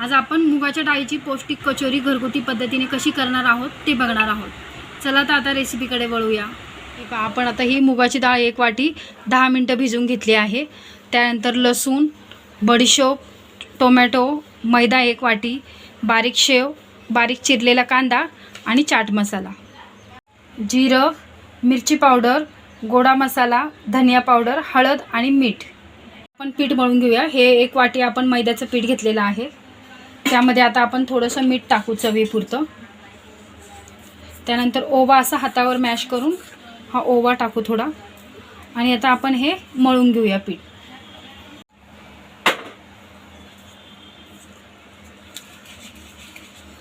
आज आपण मुगाच्या डाळीची पौष्टिक कचोरी घरगुती पद्धतीने कशी करणार आहोत ते बघणार आहोत. चला तर आता रेसिपीकडे वळूया. आपण आता ही मुगाची डाळ एक वाटी दहा मिनटं भिजवून घेतली आहे. त्यानंतर लसूण बडीशोप टोमॅटो मैदा एक वाटी बारीक शेव बारीक चिरलेला कांदा आणि चाट मसाला. जिरं मिरची पावडर गोडा मसाला धनिया पावडर हळद आणि मीठ. आपण पीठ मळून घेऊया. हे एक वाटी आपण मैद्याचं पीठ घेतलेलं आहे. त्यामध्ये आता आपण थोडंसं मीठ टाकू चवीपुरतं. त्यानंतर ओवा असा हातावर मॅश करून हा ओवा टाकू थोडा. आणि आता आपण हे मळून घेऊया पीठ.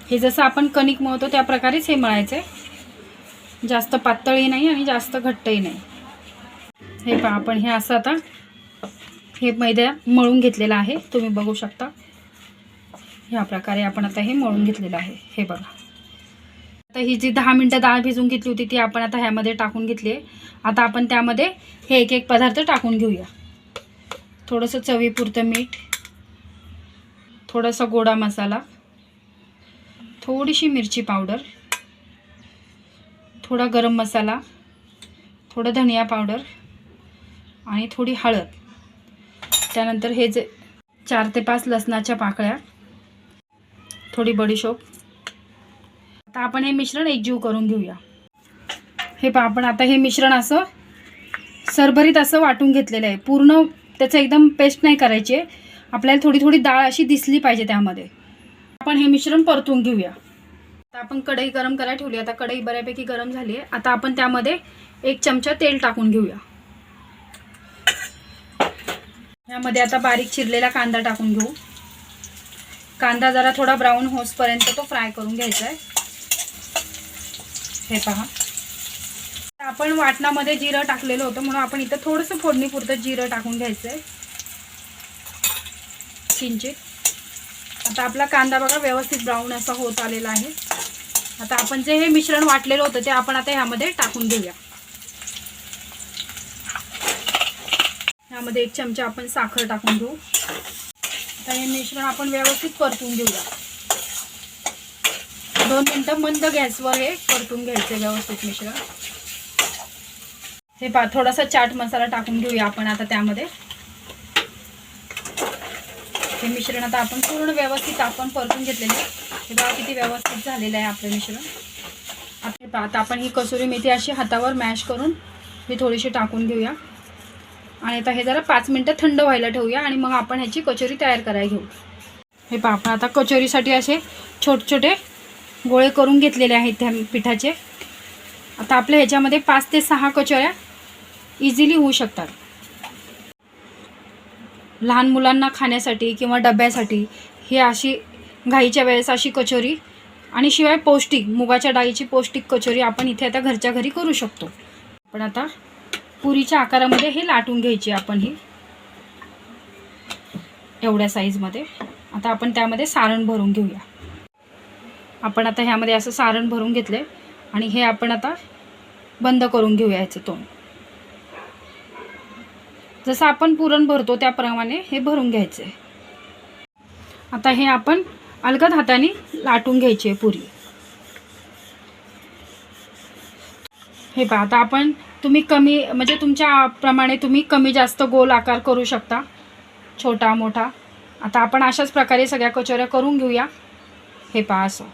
हे जसं आपण कणिक मळतो त्या प्रकारेच हे मळायचं. आहे जास्त पातळही नाही आणि जास्त घट्टही नाही. हे पहा आपण हे असं आता हे मैदा मळून घेतलेलं आहे. तुम्ही बघू शकता. ह्या प्रकारे आपण आता हे मळून घेतलेलं आहे. हे बघा. आता ही जी दहा मिनटं डाळ भिजून घेतली होती ती आपण आता ह्यामध्ये टाकून घेतली आहे. आता आपण त्यामध्ये हे एक एक पदार्थ टाकून घेऊया. थोडंसं चवीपुरतं मीठ थोडासा गोडा मसाला थोडीशी मिरची पावडर थोडा गरम मसाला थोडं धनिया पावडर आणि थोडी हळद. त्यानंतर हे जे चार ते पाच लसणाच्या पाकळ्या थोडी बडीशोप आता आपण हे मिश्रण एकजीव करून घेऊया. हे पहा आपण आता हे मिश्रण असं सरभरीत असं वाटून घेतलेलं आहे. पूर्ण त्याचं एकदम पेस्ट नाही करायची आहे. आपल्याला थोडी थोडी डाळ अशी दिसली पाहिजे त्यामध्ये. आपण हे मिश्रण परतून घेऊया. आता आपण कढई गरम करायला ठेवली. आता कढई बऱ्यापैकी गरम झाली आहे. आता आपण त्यामध्ये एक चमचा तेल टाकून घेऊया. यामध्ये आता बारीक चिरलेला कांदा टाकून घेऊ. कांदा जरा थोडा ब्राऊन होसपर्यंत तो फ्राय करून घ्यायचा आहे हे पहा. आपण वाटणामध्ये जिरं टाकलेलं होतं म्हणून आपण इथं थोडंसं फोडणीपुरतं जिरं टाकून घ्यायचं आहे किंचित. आता आपला कांदा बघा व्यवस्थित ब्राऊन असा होत आलेला आहे. आता आपण जे हे मिश्रण वाटलेलं होतं ते आपण आता ह्यामध्ये टाकून घेऊया. ह्यामध्ये एक चमचा आपण साखर टाकून घेऊ. आता हे मिश्रण आपण व्यवस्थित परतून घेऊया. दोन मिनटं मंद गॅसवर हे परतून घ्यायचं व्यवस्थित मिश्रण. हे पा थोडासा चाट मसाला टाकून घेऊया आपण आता त्यामध्ये. हे मिश्रण आता आपण पूर्ण व्यवस्थित आपण परतून घेतलेलं आहे. हे बघा किती व्यवस्थित झालेलं आहे आपलं मिश्रण. आता आता आपण ही कसुरी मेथी अशी हातावर मॅश करून ही थोडीशी टाकून घेऊया. आणि आता हे जरा पाच मिनटं थंड व्हायला ठेवूया आणि मग आपण ह्याची कचोरी तयार करायला घेऊ. हे पहा आपण आता कचोरीसाठी असे छोटे छोटे गोळे करून घेतलेले आहेत त्या पिठाचे. आता आपल्या ह्याच्यामध्ये पाच ते सहा कचोऱ्या इझिली होऊ शकतात. लहान मुलांना खाण्यासाठी किंवा डब्यासाठी ही अशी घाईच्या वेळेस अशी कचोरी आणि शिवाय पौष्टिक मुगाच्या डाळीची पौष्टिक कचोरी आपण इथे आता घरच्या घरी करू शकतो. पण आता पुरीच्या आकारामध्ये हे लाटून घ्यायची आपण ही. एवढ्या साईजमध्ये आता आपण त्यामध्ये सारण भरून घेऊया. आपण आता ह्यामध्ये असं सारण भरून घेतलं आणि हे आपण आता बंद करून घेऊया याचं तोंड. जसं आपण पुरण भरतो त्याप्रमाणे हे भरून घ्यायचं आहे आता हे आपण अलगद हाताने लाटून घ्यायची आहे पुरी. हे पहा आता आपण तुम्ही कमी म्हणजे तुमच्या प्रमाणे तुम्ही कमी जास्त गोल आकार करू शकता. छोटा मोठा. आता आपण अशाच प्रकारे सगळ्या कचोऱ्या करून घेऊया. हे पहा असं.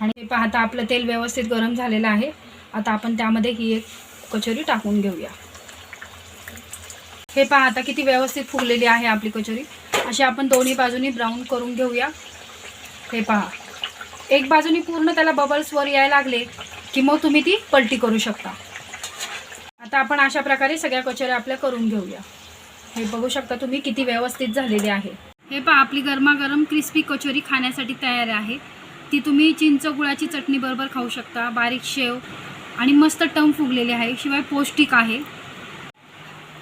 आणि हे पहा आता आपलं तेल व्यवस्थित गरम झालेलं आहे. आता आपण त्यामध्ये ही एक कचोरी टाकून घेऊया. हे पहा आता किती व्यवस्थित फुगलेली आहे आपली कचोरी. अशी आपण दोन्ही बाजूनी ब्राऊन करून घेऊया. हे पहा. एक बाजूनी पूर्ण त्याला बबल्स वर यायला लागले. की मग तुम्ही ती पलटी करू शकता. आता आपण अशा प्रकारे सगळ्या कचोऱ्या आपल्या करून घेऊया. हे बघू शकता तुम्ही किती व्यवस्थित झालेले आहे. हे पहा आपली गरमागरम क्रिस्पी कचोरी खाण्यासाठी तयार आहे. ती तुम्ही चिंच गुळाची चटणी बरोबर खाऊ शकता बारीक शेव आणि मस्त टम फुगलेली आहे शिवाय पौष्टिक आहे.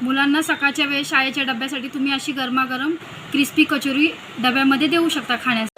मुलांना सकाळच्या वेळेस शाळेच्या डब्यासाठी तुम्ही अशी गरमागरम क्रिस्पी कचोरी डब्यामध्ये देऊ शकता खाण्यासाठी.